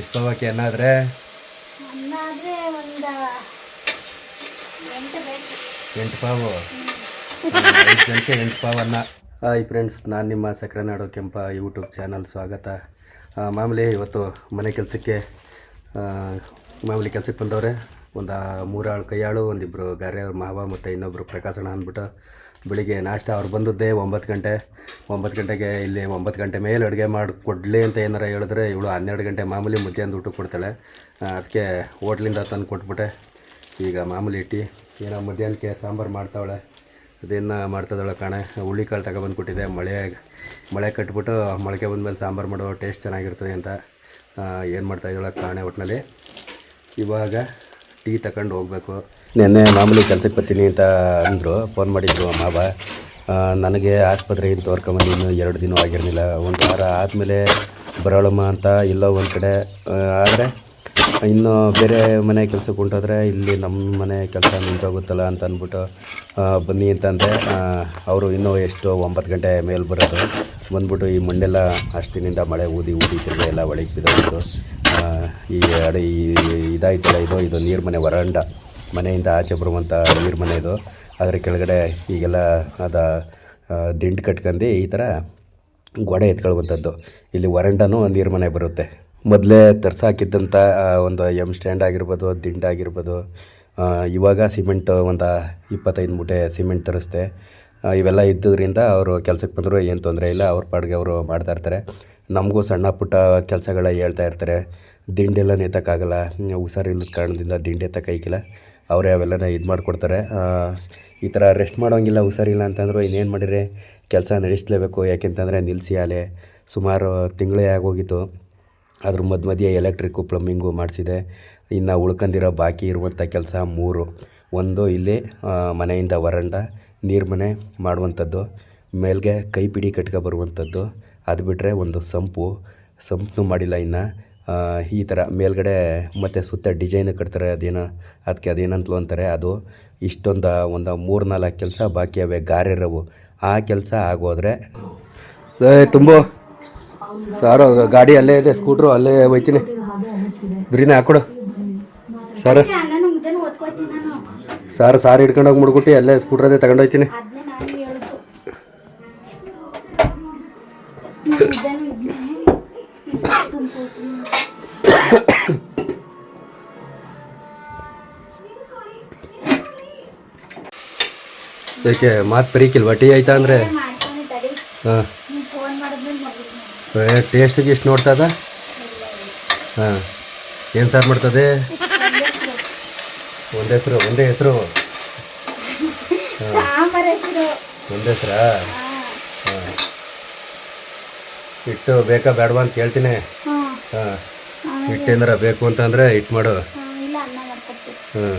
ಎಷ್ಟು ಪಾವಕ್ಕೆ ಏನಾದರೆ ಅನ್ನ ಆದರೆ ಒಂದು ಎಂಟು ಪಾವು? ಐದು ಜನಕ್ಕೆ ಎಂಟು ಪಾವು ಅನ್ನ ಹಾಯ್ ಫ್ರೆಂಡ್ಸ್ ನಾನು ನಿಮ್ಮ ಸಕ್ಕರೆ ನಾಡು ಕೆಂಪ ಯೂಟ್ಯೂಬ್ ಚಾನಲ್ ಸ್ವಾಗತ. ಮಾಮೂಲಿ ಇವತ್ತು ಮನೆ ಕೆಲಸಕ್ಕೆ ಮಾಮೂಲಿ ಕೆಲಸಕ್ಕೆ ಬಂದವ್ರೆ. ಒಂದು ಮೂರಾಳು ಕೈಯಾಳು ಒಂದಿಬ್ಬರು ಗಾರೆಯವ್ರ ಮಾವ ಮತ್ತು ಇನ್ನೊಬ್ಬರು ಪ್ರಕಾಶಣ ಅಂದ್ಬಿಟ್ಟು ಬೆಳಿಗ್ಗೆ ನಾಷ್ಟ ಅವ್ರು ಬಂದದ್ದೇ ಒಂಬತ್ತು ಗಂಟೆ. ಒಂಬತ್ತು ಗಂಟೆಗೆ ಇಲ್ಲಿ ಒಂಬತ್ತು ಗಂಟೆ ಮೇಲೆ ಅಡುಗೆ ಮಾಡಿ ಕೊಡಲಿ ಅಂತ ಏನಾರ ಹೇಳಿದ್ರೆ ಇವಳು ಹನ್ನೆರಡು ಗಂಟೆ ಮಾಮೂಲಿ ಮಧ್ಯಾಹ್ನ ಊಟ ಕೊಡ್ತಾಳೆ. ಅದಕ್ಕೆ ಹೋಟ್ಲಿಂದ ತಂದು ಕೊಟ್ಬಿಟ್ಟೆ. ಈಗ ಮಾಮೂಲಿ ಇಟ್ಟು ಏನೋ ಮಧ್ಯಾಹ್ನಕ್ಕೆ ಸಾಂಬಾರು ಮಾಡ್ತಾವಳೆ. ಅದೇನು ಮಾಡ್ತಾಯಿದ್ದಾಳೆ ಕಾಣೆ ಹುಳ್ಳಿಕಾಳು ತಗೊಬಂದು ಕೊಟ್ಟಿದೆ ಮಳೆ ಮಳೆ ಕಟ್ಬಿಟ್ಟು ಮೊಳಕೆ ಬಂದಮೇಲೆ ಸಾಂಬಾರು ಮಾಡೋ ಟೇಸ್ಟ್ ಚೆನ್ನಾಗಿರ್ತದೆ ಅಂತ ಏನು ಮಾಡ್ತಾಯಿದ್ದಾಳೆ ಕಾಣೆ ಒಟ್ಟಿನಲ್ಲಿ ಇವಾಗ ಟೀ ತಗೊಂಡು ಹೋಗಬೇಕು. ನಿನ್ನೆ ಮಾಮೂಲಿ ಕೆಲ್ಸಕ್ಕೆ ಬರ್ತೀನಿ ಅಂತ ಅಂದರು ಫೋನ್ ಮಾಡಿದ್ರು ಮಾವ. ನನಗೆ ಆಸ್ಪತ್ರೆಯಿಂದ ತೋರ್ಕೊಂಬಂದು ಇನ್ನೂ ಎರಡು ದಿನ ಆಗಿರಲಿಲ್ಲ. ಒಂದು ವಾರ ಆದಮೇಲೆ ಬರೋಳಮ್ಮ ಅಂತ ಇಲ್ಲೋ ಒಂದು ಕಡೆ. ಆದರೆ ಇನ್ನು ಬೇರೆ ಮನೆ ಕೆಲಸಕ್ಕೆ ಹೊಂಟೋದ್ರೆ ಇಲ್ಲಿ ನಮ್ಮ ಮನೆ ಕೆಲಸ ನಿಂತೋಗುತ್ತಲ್ಲ ಅಂತ ಅಂದ್ಬಿಟ್ಟು ಬನ್ನಿ ಅಂತಂದರೆ ಅವರು ಇನ್ನೂ ಎಷ್ಟು ಒಂಬತ್ತು ಗಂಟೆ ಮೇಲೆ ಬರೋದು. ಬಂದ್ಬಿಟ್ಟು ಈ ಮಣ್ಣೆಲ್ಲ ಅಷ್ಟಿನಿಂದ ಮಳೆ ಊದಿ ಊದಿ ತಿರುಗಿ ಎಲ್ಲ ಒಳಗೆ ಆ, ಈ ಅಡಿ ಇದಾಯ್ತಲ್ಲ ಇದು ಇದು ನೀರು ಮನೆ ವರಂಡ. ಮನೆಯಿಂದ ಆಚೆ ಬರುವಂಥ ನೀರು ಮನೆ ಇದು. ಅದರ ಕೆಳಗಡೆ ಈಗೆಲ್ಲ ಅದ ದಿಂಡು ಕಟ್ಕೊಂಡು ಈ ಥರ ಗೋಡೆ ಎತ್ಕೊಳ್ಳುವಂಥದ್ದು ಇಲ್ಲಿ ವರಂಡನೂ ನೀರು ಮನೆ ಬರುತ್ತೆ. ಮೊದಲೇ ತರ್ಸಾಕಿದ್ದಂಥ ಒಂದು ಎಂ ಸ್ಟ್ಯಾಂಡ್ ಆಗಿರ್ಬೋದು ದಿಂಡಾಗಿರ್ಬೋದು ಇವಾಗ ಸಿಮೆಂಟ್ ಒಂದು ಇಪ್ಪತ್ತೈದು ಮೂಟೆ ಸಿಮೆಂಟ್ ತರಿಸ್ದೆ. ಇವೆಲ್ಲ ಇದ್ದುದರಿಂದ ಅವರು ಕೆಲಸಕ್ಕೆ ಬಂದರೂ, ಏನು ತೊಂದರೆ ಇಲ್ಲ, ಅವ್ರ ಪಾಡಿಗೆ ಅವರು ಮಾಡ್ತಾ ಇರ್ತಾರೆ. ನಮಗೂ ಸಣ್ಣ ಪುಟ್ಟ ಕೆಲಸಗಳ ಹೇಳ್ತಾ ಇರ್ತಾರೆ. ದಿಂಡೆಲ್ಲ ನೇತಕ್ಕಾಗಲ್ಲ. ಹುಷಾರಿಲ್ಲದ ಕಾರಣದಿಂದ ದಿಂಡೆ ಎತ್ತಕ್ಕೈಕಿಲ್ಲ ಅವರೇ ಅವೆಲ್ಲನ ಇದು ಮಾಡಿಕೊಡ್ತಾರೆ. ಈ ಥರ ರೆಸ್ಟ್ ಮಾಡೋಂಗಿಲ್ಲ, ಹುಷಾರಿಲ್ಲ ಅಂತಂದರೂ ಇನ್ನೇನು ಮಾಡಿರಿ? ಕೆಲಸ ನಡೆಸಲೇಬೇಕು. ಯಾಕೆಂತಂದರೆ ನಿಲ್ಲಿಸಿ ಆಲೆ. ಸುಮಾರು ತಿಂಗಳೇ ಆಗೋಗಿತ್ತು. ಅದ್ರ ಮಧ್ಯ ಮಧ್ಯೆ ಎಲೆಕ್ಟ್ರಿಕ್ಕು ಪ್ಲಂಬಿಂಗು ಮಾಡಿಸಿದೆ. ಇನ್ನು ಉಳ್ಕೊಂಡಿರೋ ಬಾಕಿ ಇರುವಂಥ ಕೆಲಸ ಮೂರು. ಒಂದು ಇಲ್ಲಿ ಮನೆಯಿಂದ ವರಂಡ ನೀರು ಮನೆ ಮಾಡುವಂಥದ್ದು. ಮೇಲ್ಗೆ ಕೈ ಪಿಡಿ ಕಟ್ಕೊ ಬರುವಂಥದ್ದು. ಅದು ಬಿಟ್ಟರೆ ಒಂದು ಸಂಪು ಸಂಪನ್ನು ಮಾಡಿಲ್ಲ ಇನ್ನು. ಈ ಥರ ಮೇಲ್ಗಡೆ ಮತ್ತು ಸುತ್ತ ಡಿಸೈನ್ ಕಟ್ತಾರೆ. ಅದೇನೋ ಅದಕ್ಕೆ ಅದೇನಂತಲೂ ಅಂತಾರೆ. ಅದು ಇಷ್ಟೊಂದು ಒಂದು ಮೂರು ನಾಲ್ಕು ಕೆಲಸ ಬಾಕಿ ಅವೆ ಗಾರೆರವು ಆ ಕೆಲಸ ಆಗೋದ್ರೆ ತುಂಬ. ಸಾರು ಗಾಡಿ ಅಲ್ಲೇ ಇದೆ ಸ್ಕೂಟ್ರು ಅಲ್ಲೇ ಹೋಯ್ತೀನಿ. ಬಿರಿನ ಹಾಕೊಡು. ಸರ್. ಸಾರು ಸಾರು ಹಿಡ್ಕೊಂಡೋಗಿ ಮುಡ್ಗುಟ್ಟಿ ಅಲ್ಲೇ ಸ್ಕೂಟ್ರದೇ ತಗೊಂಡು ಅದಕ್ಕೆ ಮಾತು ಪರೀಕಿಲ್ಲ ಟೀ ಆಯ್ತಾ ಅಂದರೆ? ಹಾಂ. ಟೇಸ್ಟಿಗೆ ಇಷ್ಟು ನೋಡ್ತದ ಹಾಂ. ಏನು ಸಾರು ಮಾಡ್ತದೆ? ಒಂದೇ ಹೆಸರು ಒಂದೇ ಹೆಸರು. ಹಾಂ. ಒಂದೇ ಹೆಸರಾ? ಹಾಂ. ಹಿಟ್ಟು ಬೇಕಾ ಬೇಡವಾ ಅಂತ ಕೇಳ್ತೀನಿ. ಹಾಂ. ಹಿಟ್ಟು ಹಿಟ್ಟೇನಾರ ಬೇಕು ಅಂತಂದರೆ ಹಿಟ್ಟು ಮಾಡು. ಹಾಂ.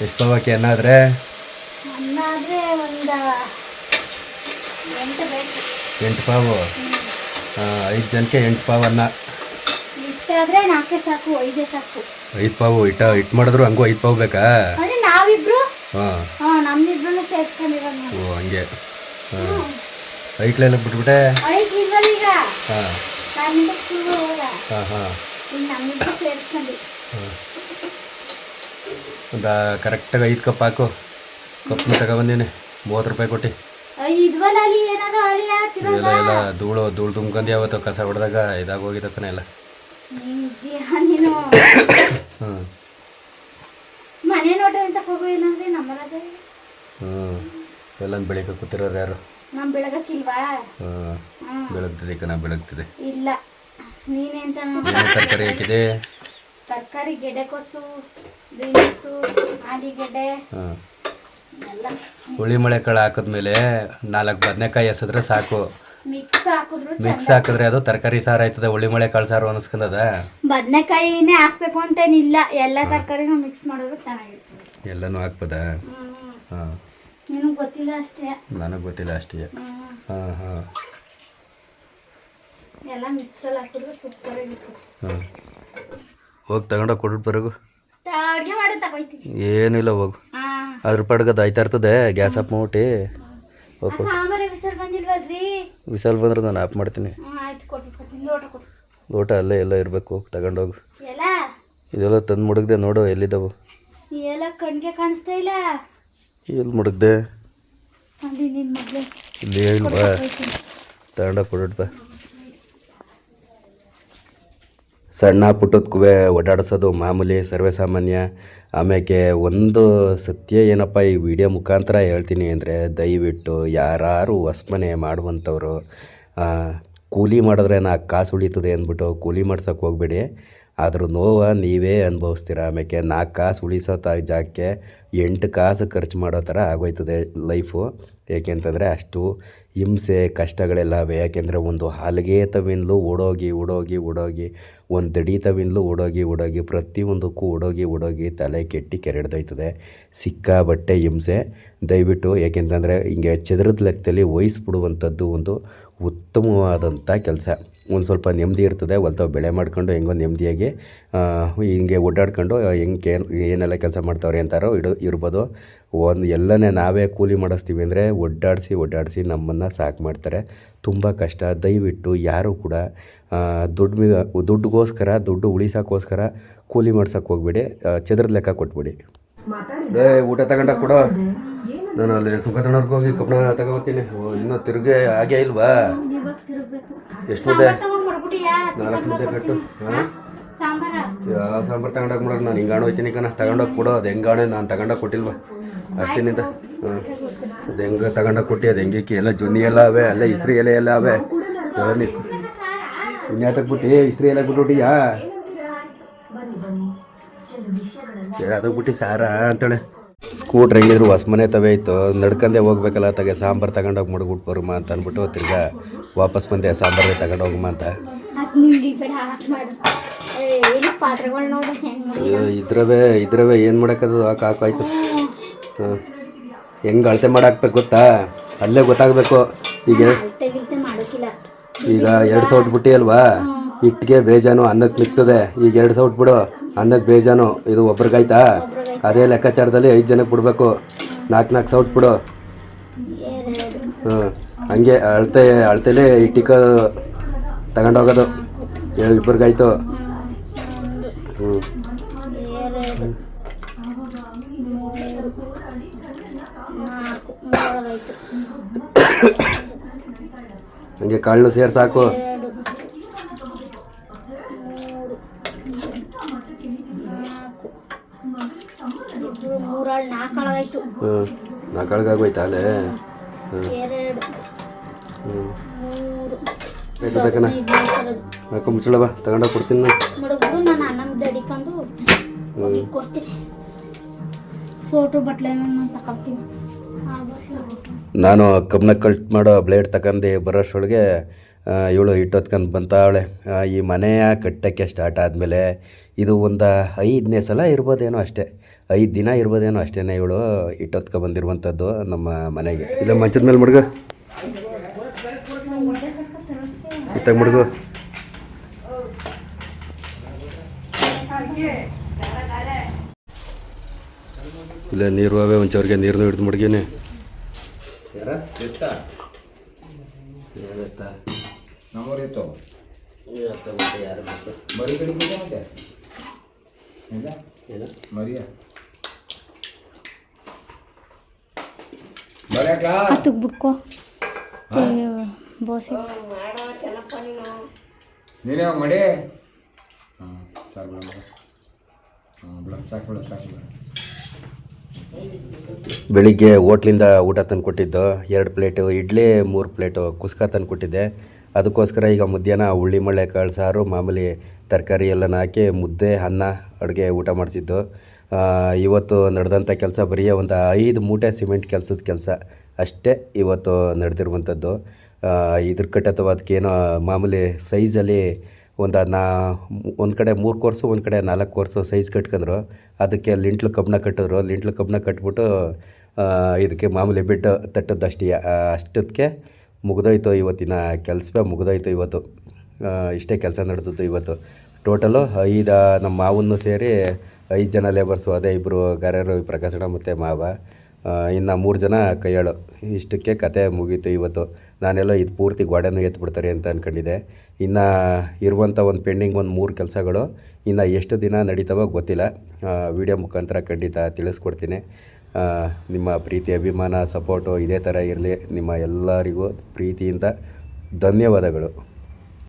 ಎಷ್ಟು ಪಾವಕ್ಕೆ ಏನಾದರೆ ಅನ್ನ ಆದರೆ ಒಂದು ಎಂಟು ಪಾವು? ಐದು ಜನಕ್ಕೆ ಎಂಟು ಪಾವು ಅನ್ನ ಐದೇ ಪಾವು ಇಟ್ಟ ಇಟ್ಟು ಮಾಡಿದ್ರು ಹಂಗೂ ಐದು ಪಾವು ಬೇಕಾ? ಹಾಂ. ಓ ಹಂಗೆ. ಹಾಂ. ಐಕ್ಲೆಲ್ಲ ಬಿಟ್ಬಿಟ್ಟೆ? ಹಾಂ. ಹಾಂ ಹಾಂ. ಒಂದು ಕರೆಕ್ಟಾಗಿ ಐದು ಕಪ್ ಹಾಕು. ಕಪ್ನ ತಗೊಬಂದೀನಿ ಮೂವತ್ತು ರೂಪಾಯಿ ಕೊಟ್ಟು. ಎಲ್ಲ ಎಲ್ಲ ಧೂಳು ಧೂಳು ತುಂಬ್ಕೊಂಡು ಯಾವತ್ತು ಕಸ ಹೊಡೆದಾಗ ಇದಾಗೋಗಿದ್ದಕ್ಕನ ಎಲ್ಲ. ಹ್ಞೂ ಹ್ಞೂ ಎಲ್ಲ ಬೆಳಿಗ್ಗೆ ಕೂತಿರೋರು ಯಾರು? ಬೆಳಗ್ತಿದೆ ಕಣ ಬೆಳಗ್ತಿದೆ. ಇಲ್ಲ. ನೀನೇ ತರಕಾರಿ ಹಾಕಿದೆ ತರಕಾರಿ ಗೆಡ್ಡೆಕೋಸು ಬೀನ್ಸು ಆಲಿಗೆಡ್ಡೆ ಹಾಂ. ಹುಳಿ ಮಳೆ ಕಾಳು ಹಾಕಿದ್ಮೇಲೆ ನಾಲ್ಕು ಬದನೆಕಾಯಿ ಎಸಿದ್ರೆ ಸಾಕು. ಮಿಕ್ಸ್ ಹಾಕಿದ್ರು ಮಿಕ್ಸ್ ಹಾಕಿದ್ರೆ ಅದು ತರಕಾರಿ ಸಾರು ಆಯ್ತದೆ ಹುಳಿ ಮಳೆ ಕಾಳು ಸಾರು ಅನಿಸ್ಕೊಂಡದ. ಬದನೆಕಾಯಿನೇ ಹಾಕ್ಬೇಕು ಅಂತೇನಿಲ್ಲ ಎಲ್ಲ ತರಕಾರಿನೂ ಮಿಕ್ಸ್ ಮಾಡಿದ್ರು ಚೆನ್ನಾಗಿರ್ತದೆ. ಎಲ್ಲನೂ ಹಾಕ್ಬೋದ? ಹಾಂ. ನಿನಗೆ ಗೊತ್ತಿಲ್ಲ ಅಷ್ಟೇ. ನನಗೆ ಗೊತ್ತಿಲ್ಲ ಅಷ್ಟೇ. ಹಾಂ ಹಾಂ. ಎಲ್ಲ ಮಿಕ್ಸಲ್ಲಿ ಹಾಕಿದ್ರು ಸೂಪರ್ ಆಗಿರ್ತದೆ. ಹಾಂ. ಹೋಗಿ ತಗೊಂಡೋಗಿ ಕೊಡ್ಬಿಟ್ಟು ಬರಗು ಅಡುಗೆ ಮಾಡಿ ತಗೋಯ್ತೀನಿ. ಏನಿಲ್ಲ ಹೋಗು. ಅದ್ರ ಪಡ್ಗದು ಆಯ್ತಾ ಇರ್ತದೆ ಗ್ಯಾಸ್ ಆಫ್ ಮಾಡ್ಬಿಟ್ಟು. ಹೋಗಿ ವಿಸಲ್ ಬಂದ್ರೆ ನಾನು ಆಫ್ ಮಾಡ್ತೀನಿ. ಲೋಟ ಅಲ್ಲೇ ಎಲ್ಲ ಇರಬೇಕು ತಗೊಂಡೋಗು ಎಲ್ಲ? ಇದೆಲ್ಲ ತಂದು ಮುಡುಗ್ದೆ ನೋಡು ಎಲ್ಲಿದ್ದಾವು ಎಲ್ಲ ಕಣ್ಗೆ ಕಾಣಿಸ್ತಾ ಇಲ್ಲ? ಎಲ್ಲಿ ಮುಡುಗ್ದೆ? ಇಲ್ಲಿ ಇಲ್ವಾ ತಗೊಂಡೋಗಿ ಕೊಡೋಟ್ ಬಾ ಸಣ್ಣ ಪುಟ್ಟದಕ್ಕೂ ಓಡಾಡಿಸೋದು ಮಾಮೂಲಿ ಸರ್ವೇ ಸಾಮಾನ್ಯ. ಆಮೇಲೆ ಒಂದು ಸತ್ಯ ಏನಪ್ಪ, ಈ ವಿಡಿಯೋ ಮುಖಾಂತರ ಹೇಳ್ತೀನಿ ಅಂದರೆ ದಯವಿಟ್ಟು ಯಾರು ಹೊಸ್ಮನೆ ಮಾಡುವಂಥವ್ರು ಕೂಲಿ ಮಾಡಿದ್ರೆ ನಾಲ್ಕು ಕಾಸು ಉಳಿತದೆ ಅಂದ್ಬಿಟ್ಟು ಕೂಲಿ ಮಾಡ್ಸೋಕೆ ಹೋಗ್ಬೇಡಿ. ಅದ್ರ ನೋವು, ನೀವೇ ಅನುಭವಿಸ್ತೀರ? ಆಮೇಲೆ ನಾಲ್ಕು ಕಾಸು ಉಳಿಸೋ ತ, ಜಾಗಕ್ಕೆ ಎಂಟು ಕಾಸು ಖರ್ಚು ಮಾಡೋ ಥರ ಆಗೋಯ್ತದೆ ಲೈಫು ಏಕೆಂತಂದರೆ ಅಷ್ಟು ಹಿಂಸೆ ಕಷ್ಟಗಳೆಲ್ಲವೆ ಯಾಕೆಂದರೆ ಒಂದು ಹಲಗೆ ತವಿನ್ಲು ಓಡೋಗಿ ಓಡೋಗಿ ಓಡೋಗಿ, ಒಂದು ದಡಿ ತವಿಂದಲೂ ಓಡೋಗಿ ಓಡೋಗಿ ಪ್ರತಿಯೊಂದಕ್ಕೂ ಓಡೋಗಿ ಓಡೋಗಿ ತಲೆ ಕೆಟ್ಟಿ ಕೆರೆಡ್ದೋಯ್ತದೆ. ಸಿಕ್ಕಾಬಟ್ಟೆ ಹಿಂಸೆ. ದಯವಿಟ್ಟು ಏಕೆಂತಂದರೆ ಹಿಂಗೆ ಚದುರದ ಲೆಕ್ಕದಲ್ಲಿ ವಹಿಸ್ಬಿಡುವಂಥದ್ದು ಒಂದು ಉತ್ತಮವಾದಂಥ ಕೆಲಸ. ಒಂದು ಸ್ವಲ್ಪ ನೆಮ್ಮದಿ ಇರ್ತದೆ ಹೊಲ್ತವ ಬೆಳೆ ಮಾಡ್ಕೊಂಡು ಹೆಂಗೋ ನೆಮ್ಮದಿಯಾಗಿ ಹಿಂಗೆ ಓಡಾಡ್ಕೊಂಡು ಹೆಂಗೆ ಏನೆಲ್ಲ ಕೆಲಸ ಮಾಡ್ತಾವ್ರೆ ಅಂತಾರೋ ಇಡು ಇರ್ಬೋದು. ಒಂದು ಎಲ್ಲನೇ ನಾವೇ ಕೂಲಿ ಮಾಡಿಸ್ತೀವಿ ಅಂದರೆ ಒಡ್ಡಾಡಿಸಿ ಒಡ್ಡಾಡಿಸಿ ನಮ್ಮನ್ನು ಸಾಕು ಮಾಡ್ತಾರೆ. ತುಂಬ ಕಷ್ಟ. ದಯವಿಟ್ಟು ಯಾರೂ ಕೂಡ ದುಡ್ಡು ಮಿ- ದುಡ್ಡುಗೋಸ್ಕರ ದುಡ್ಡು ಉಳಿಸೋಕ್ಕೋಸ್ಕರ ಕೂಲಿ ಮಾಡ್ಸೋಕೆ ಹೋಗ್ಬೇಡಿ. ಚದ್ರದ ಲೆಕ್ಕ ಕೊಟ್ಬಿಡಿ. ಏ ಊಟ ತಗೊಂಡ ಕೊಡು. ನಾನು ಅಲ್ಲಿ ಸುಖ ಹೋಗಿ ಕಬ್ಬಣ ತಗೋತೀನಿ ಇನ್ನೂ ತಿರುಗಿ ಹಾಗೆ ಇಲ್ವಾ? ಎಷ್ಟು ಮುದ್ದೆ? ನಾಲ್ಕು ಮುದ್ದೆ ಕಟ್ಟು. ಹಾಂ? ಸಾಂಬಾರ. ಯಾವ ಸಾಂಬಾರು ತಗೊಂಡೋಗಿ ಮಾಡೋದು ನಾನು ಹಿಂಗಾಣ ಹೋಯ್ತೀನಿ ಕಣ. ತಗೊಂಡೋಗಿ ಕೊಡೋ ಅದು ಹೆಂಗಾಣೆ ನಾನು ತಗೊಂಡೋಗಿ ಕೊಟ್ಟಿಲ್ವಾ? ಅಷ್ಟಿನಿಂದ. ಹ್ಞೂ ಅದು ಹೆಂಗೆ ತಗೊಂಡೋಗಿ ಕೊಟ್ಟಿ? ಅದು ಹೆಂಗೆ ಎಲ್ಲ ಜೊನ್ನಿ ಎಲ್ಲ ಅವೆ ಅಲ್ಲೇ ಇಸ್ರಿ ಎಲೆ ಎಲ್ಲ ಅವೆ. ಹೇಳಿ ಇನ್ಯಾತಕ್ಕೆ ಬಿಟ್ಟು? ಇಸ್ರಿ ಎಲ್ಲ ಬಿಟ್ಬಿಟ್ಟಿಯಾ? ಅದಕ್ಕೆ ಬಿಟ್ಟು ಸಾರ ಅಂತೇಳಿ. ಸ್ಕೂಟ್ರ್ ಹೆಂಗಿದ್ರು ಹೊಸ್ಮನೆ ತವೇ ಇತ್ತು. ನಡ್ಕೊಂಡೇ ಹೋಗ್ಬೇಕಲ್ಲ ತಗೆ ಸಾಂಬಾರು ತಗೊಂಡೋಗಿ ಮಡಗ್ಬಿಟ್ಟು ಬರುಮ ಅಂತ ಅಂದ್ಬಿಟ್ಟು ತಿರ್ಗಾ ವಾಪಸ್ ಬಂದೆ ಸಾಂಬಾರೇ ತಗೊಂಡೋಗಮ್ಮ ಅಂತ. ಇದ್ರವೇ ಇದ್ರವೇ ಏನು ಮಾಡೋಕ್ಕದು ಹಾಕು ಹಾಕಾಯ್ತು ಹಾಂ. ಹೆಂಗೆ ಅಳತೆ ಮಾಡಾಕ್ಬೇಕು ಗೊತ್ತಾ? ಅಲ್ಲೇ ಗೊತ್ತಾಗಬೇಕು. ಈಗ ಈಗ ಎರಡು ಸೌಟ್ ಬಿಟ್ಟಿ ಅಲ್ವಾ? ಇಟ್ಟಿಗೆ ಬೇಜಾನು ಅನ್ನಕ್ಕೆ ನಿಕ್ತದೆ ಈಗ ಎರಡು ಸೌಟ್ ಬಿಡು ಅನ್ನಕ್ಕೆ ಬೇಜಾನು. ಇದು ಒಬ್ರಿಗಾಯ್ತಾ. ಅದೇ ಲೆಕ್ಕಾಚಾರದಲ್ಲಿ ಐದು ಜನಕ್ಕೆ ಬಿಡಬೇಕು. ನಾಲ್ಕು ನಾಲ್ಕು ಸೌಟ್ ಬಿಡು. ಹಾಂ ಹಂಗೆ ಅಳತೆ, ಅಳತೆಲೇ ಇಟ್ಟಿಕ ತಗೊಂಡೋಗೋದು. ಇಬ್ಬರಿಗಾಯ್ತು. ಹ್ಞೂ ಹಂಗೆ ಕಾಳನ್ನು ಸೇರಿ ಸಾಕು ಎರಡು ಮೂರು ನಾಲ್ಕು ಇಬ್ರು ಮೂರಾಳು ನಾಲ್ಕು ಆಳಾಯ್ತು ಹ್ಞೂ ನಾಲ್ಕಾಳ್ಗಾಗೋಯ್ತಾ ಅಲ್ಲೇ ಹ್ಞೂ ಹ್ಞೂ ಮೂರು. ಆಯ್ತು ಮುಚ್ಚಳ ಬಾ ತಗೊಂಡೋಗಿ ಕೊಡ್ತೀನಿ ನಾನು. ಕಬ್ಬನ ಕಲ್ಟ್ ಮಾಡೋ ಬ್ಲೇಡ್ ತಗೊಂಡು ಬರೋಷ್ಟೊಳಗೆ ಇವಳು ಇಟ್ಟೊತ್ಕೊಂಡು ಬಂತಾವಳೆ ಈ ಮನೆಯ ಕಟ್ಟಕ್ಕೆ ಸ್ಟಾರ್ಟ್ ಆದಮೇಲೆ ಇದು ಒಂದು ಐದನೇ ಸಲ ಇರ್ಬೋದೇನೋ ಅಷ್ಟೇ. ಐದು ದಿನ ಇರ್ಬೋದೇನೋ ಅಷ್ಟೇ ಇವಳು ಇಟ್ಟೊತ್ಕೊ ಬಂದಿರುವಂಥದ್ದು ನಮ್ಮ ಮನೆಗೆ. ಇಲ್ಲ ಮಂಚದ ಮೇಲೆ ಮುಡ್ಗು. ಇತ್ತಾಗ ಮುಡ್ಗು. ಇಲ್ಲ ನೀರು ಅವೇ ಒಂಚವ್ರಿಗೆ ನೀರನ್ನು ಹಿಡಿದು ಮುಡ್ಗೀನಿ. ನಮ್ಮೂರಿತ್ತು ಮರಿ ಕಡಿಮೆ ಮತ್ತೆ? ಇಲ್ಲ ಮರಿಯ ಬಿಡ್ಕೋ ಬೋಸಿ ನೀನೇ ಮಾಡಿ ಹಾಂ ಸಾಕು ಬಿಡ ಹಾಂ ಬಿಡ ಸಾಕು ಬಿಡ ಸಾಕು ಬಿಡ ಬೆಳಿಗ್ಗೆ ಹೋಟ್ಲಿಂದ ಊಟ ತಂದು ಕೊಟ್ಟಿದ್ದು ಎರಡು ಪ್ಲೇಟು ಇಡ್ಲಿ ಮೂರು ಪ್ಲೇಟು ಕುಸ್ಕ ತಂದು ಕೊಟ್ಟಿದ್ದೆ ಅದಕ್ಕೋಸ್ಕರ ಈಗ ಮಧ್ಯಾಹ್ನ ಹುಳ್ಳಿ ಮಳೆ ಕಾಳು ಸಾರು ಮಾಮೂಲಿ ತರಕಾರಿ ಎಲ್ಲ ಹಾಕಿ ಮುದ್ದೆ, ಅನ್ನ, ಅಡುಗೆ ಊಟ ಮಾಡಿಸಿದ್ದು. ಇವತ್ತು ನಡೆದಂಥ ಕೆಲಸ ಬರೀ ಒಂದು ಐದು ಮೂಟೆ ಸಿಮೆಂಟ್ ಕೆಲಸದ ಕೆಲಸ ಅಷ್ಟೇ ಇವತ್ತು ನಡೆದಿರುವಂಥದ್ದು. ಇದ್ರ ಕಟ್ಟೆ ಅಥವಾ ಅದಕ್ಕೇನೋ ಮಾಮೂಲಿ ಸೈಜಲ್ಲಿ ಒಂದು ನಾ, ಒಂದು ಕಡೆ ಮೂರು ಕೋರ್ಸು, ಒಂದು ಕಡೆ ನಾಲ್ಕು ಕೋರ್ಸು ಸೈಜ್ ಕಟ್ಕೊಂಡ್ರು ಅದಕ್ಕೆ ಲಿಂಟ್ಲು ಕಬ್ಬಣ ಕಟ್ಟಿದ್ರು. ಲಿಂಟ್ಲು ಕಬ್ಬಣ ಕಟ್ಬಿಟ್ಟು ಇದಕ್ಕೆ ಮಾಮೂಲಿ ಬಿಟ್ಟು ತಟ್ಟದ್ದಷ್ಟೇ. ಅಷ್ಟಕ್ಕೆ ಮುಗ್ದೋಯ್ತು ಇವತ್ತಿನ ಕೆಲಸವೇ ಮುಗ್ದೋಯ್ತು ಇವತ್ತು. ಇಷ್ಟೇ ಕೆಲಸ ನಡೆದಿತ್ತು ಇವತ್ತು. ಟೋಟಲು ಐದು, ನಮ್ಮ ಮಾವನ್ನು ಸೇರಿ ಐದು ಜನ ಲೇಬರ್ಸು ಅದೇ ಇಬ್ಬರು ಗಾರ್ಯರು ಪ್ರಕಾಶಣ ಮತ್ತು ಮಾವ. ಇನ್ನು ಮೂರು ಜನ ಕೈಯಾಳು. ಇಷ್ಟಕ್ಕೆ ಕತೆ ಮುಗೀತು ಇವತ್ತು. ನಾನೆಲ್ಲ ಇದು ಪೂರ್ತಿ ಗೋಡೆನೂ ಎತ್ಬಿಡ್ತಾರೆ ಅಂತ ಅಂದ್ಕೊಂಡಿದ್ದೆ ಇನ್ನು ಇರುವಂಥ ಒಂದು ಪೆಂಡಿಂಗ್ ಒಂದು ಮೂರು ಕೆಲಸಗಳು ಇನ್ನು ಎಷ್ಟು ದಿನ ನಡೀತಾವೋ ಗೊತ್ತಿಲ್ಲ. ವಿಡಿಯೋ ಮುಖಾಂತರ ಖಂಡಿತ ತಿಳಿಸ್ಕೊಡ್ತೀನಿ. ನಿಮ್ಮ ಪ್ರೀತಿ ಅಭಿಮಾನ ಸಪೋರ್ಟು ಇದೇ ಥರ ಇರಲಿ. ನಿಮ್ಮ ಎಲ್ಲರಿಗೂ ಪ್ರೀತಿಯಿಂದ ಧನ್ಯವಾದಗಳು.